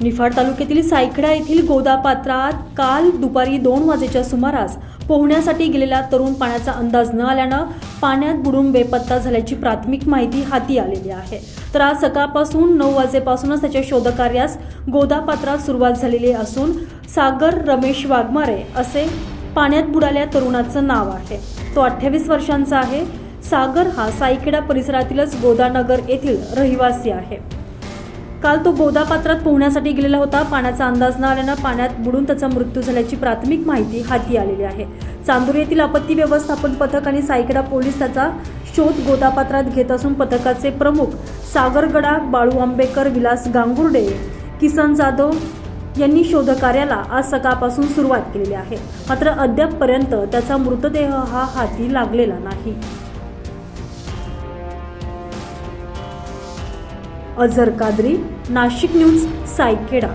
निफाड तालुक्यातील सायखडा येथील गोदापात्रात काल दुपारी दोन वाजेच्या सुमारास पोहण्यासाठी गेलेला तरुण पाण्याचा अंदाज न आल्यानं पाण्यात बुडून बेपत्ता झाल्याची प्राथमिक माहिती हाती आलेली आहे. तर आज सकाळपासून नऊ वाजेपासूनच त्याच्या शोधकार्यास गोदापात्रात सुरुवात झालेली असून सागर रमेश वाघमारे असे पाण्यात बुडाल्या तरुणाचं नाव आहे. तो अठ्ठावीस वर्षांचा आहे. सागर हा सायखेडा परिसरातीलच गोदानगर येथील रहिवासी आहे. काल तो गोदापात्रात पोहण्यासाठी गेलेला होता. पाण्याचा अंदाज न आल्यानं पाण्यात बुडून त्याचा मृत्यू झाल्याची प्राथमिक माहिती हाती आलेली आहे. चांदूर येथील आपत्ती व्यवस्थापन पथक आणि सायकडा पोलीस त्याचा शोध गोदापात्रात घेत असून पथकाचे प्रमुख सागर गडाख बाळू आंबेकर विलास गांगुर्डे किसन जाधव यांनी शोधकार्याला आज सकाळपासून सुरुवात केलेली आहे. मात्र अद्यापपर्यंत त्याचा मृतदेह हा हाती लागलेला नाही. अझर कादरी नाशिक न्यूज सायकेडा